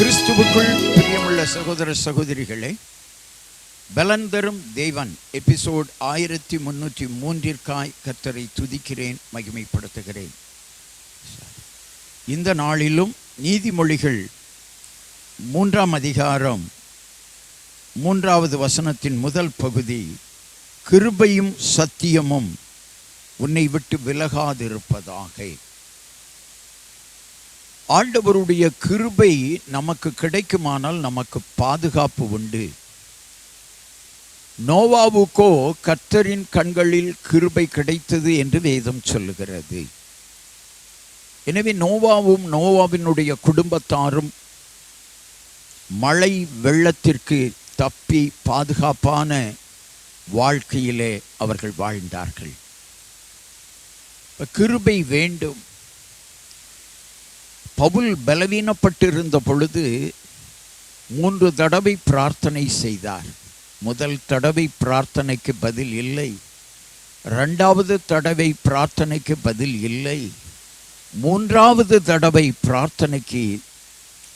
கிறிஸ்துவுக்குள் பிரியமுள்ள சகோதர சகோதரிகளே பலன் தரும் தேவன் எபிசோட் ஆயிரத்தி முன்னூற்றி மூன்றிற்காய் கத்தரை துதிக்கிறேன் மகிமைப்படுத்துகிறேன். இந்த நாளிலும் நீதிமொழிகள் மூன்றாம் அதிகாரம் மூன்றாவது வசனத்தின் முதல் பகுதி கிருபையும் சத்தியமும் உன்னை விட்டு விலகாதிருப்பதாக. ஆண்டவருடைய கிருபை நமக்கு கிடைக்குமானால் நமக்கு பாதுகாப்பு உண்டு. நோவாவுக்கோ கர்த்தரின் கண்களில் கிருபை கிடைத்தது என்று வேதம் சொல்லுகிறது. எனவே நோவாவும் நோவாவினுடைய குடும்பத்தாரும் மழை வெள்ளத்திற்கு தப்பி பாதுகாப்பான வாழ்க்கையிலே அவர்கள் வாழ்ந்தார்கள். கிருபை வேண்டும். பவுல் பலவீனப்பட்டிருந்த பொழுது மூன்று தடவை பிரார்த்தனை செய்தார். முதல் தடவை பிரார்த்தனைக்கு பதில் இல்லை. ரெண்டாவது தடவை பிரார்த்தனைக்கு பதில் இல்லை. மூன்றாவது தடவை பிரார்த்தனைக்கு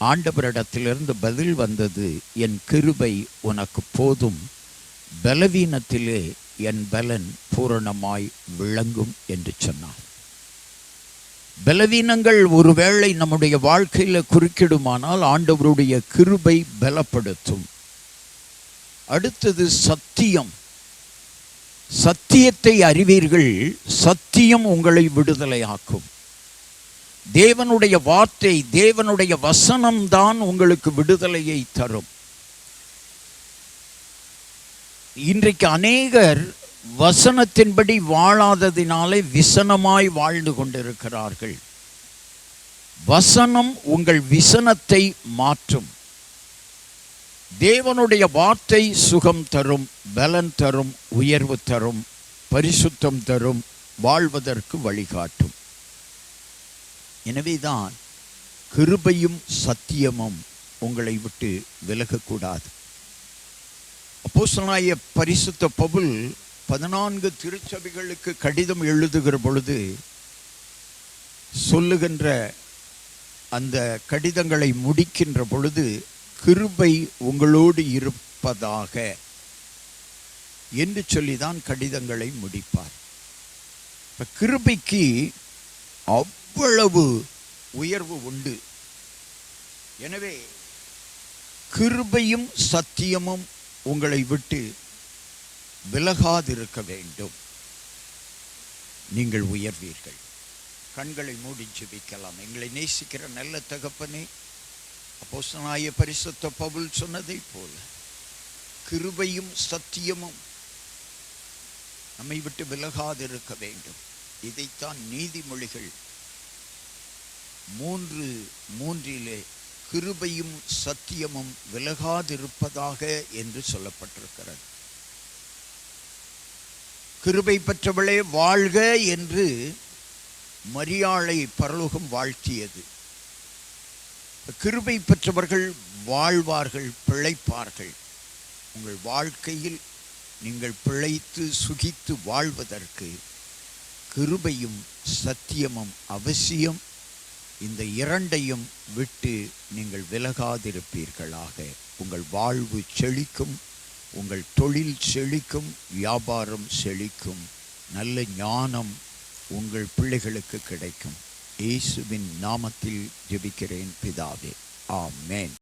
ஆண்டவரிடத்திலிருந்து பதில் வந்தது என் கிருபை உனக்கு போதும். பலவீனத்திலே என் பலன் பூரணமாய் விளங்கும் என்று சொன்னார். பலவீனங்கள் ஒருவேளை நம்முடைய வாழ்க்கையில குறுக்கிடுமானால் ஆண்டவருடைய கிருபை பலப்படுத்தும். அடுத்தது சத்தியம். சத்தியத்தை அறிவீர்கள் சத்தியம் உங்களை விடுதலையாக்கும். தேவனுடைய வார்த்தை தேவனுடைய வசனம்தான் உங்களுக்கு விடுதலையை தரும். இன்றைக்கு அநேகர் வசனத்தின்படி வாழாததினாலே விசனமாய் வாழ்ந்து கொண்டிருக்கிறார்கள். வசனம் உங்கள் விசனத்தை மாற்றும். தேவனுடைய வார்த்தை சுகம் தரும் பலன் தரும் உயர்வு தரும் பரிசுத்தம் தரும் வாழ்வதற்கு வழிகாட்டும். எனவேதான் கிருபையும் சத்தியமும் உங்களை விட்டு விலகக்கூடாது. அப்போசனாய பரிசுத்த பபுல் பதினான்கு திருச்சபைகளுக்கு கடிதம் எழுதுகிற பொழுது சொல்லுகின்ற அந்த கடிதங்களை முடிக்கின்ற பொழுது கிருபை உங்களோடு இருப்பதாக என்று சொல்லிதான் கடிதங்களை முடிப்பார். இப்போ கிருபைக்கு அவ்வளவு உயர்வு உண்டு. எனவே கிருபையும் சத்தியமும் உங்களை விட்டு விலகாதிருக்க வேண்டும். நீங்கள் உயர்வீர்கள். கண்களை மூடி ஜெபிக்கலாம். எங்களை நேசிக்கிற நல்ல தகப்பனே அப்போசனாய பரிசுத்த பவுல் சொன்னதைப் போல கிருபையும் சத்தியமும் நம்மை விட்டு விலகாதிருக்க வேண்டும். இதைத்தான் நீதிமொழிகள் மூன்று மூன்றிலே கிருபையும் சத்தியமும் விலகாதிருப்பதாக என்று சொல்லப்பட்டிருக்கிறது. கிருபை பெற்றவளே வாழ்க என்று மரியாளை பரலோகம் வாழ்த்தியது. கிருபை பெற்றவர்கள் வாழ்வார்கள் பிழைப்பார்கள். உங்கள் வாழ்க்கையில் நீங்கள் பிழைத்து சுகித்து வாழ்வதற்கு கிருபையும் சத்தியமும் அவசியம். இந்த இரண்டையும் விட்டு நீங்கள் விலகாதிருப்பீர்களாக. உங்கள் வாழ்வு செழிக்கும். உங்கள் தொழில் செழிக்கும் வியாபாரம் செழிக்கும் நல்ல ஞானம் உங்கள் பிள்ளைகளுக்கு கிடைக்கும். இயேசுவின் நாமத்தில் ஜெபிக்கிறேன் பிதாவே. ஆமேன்.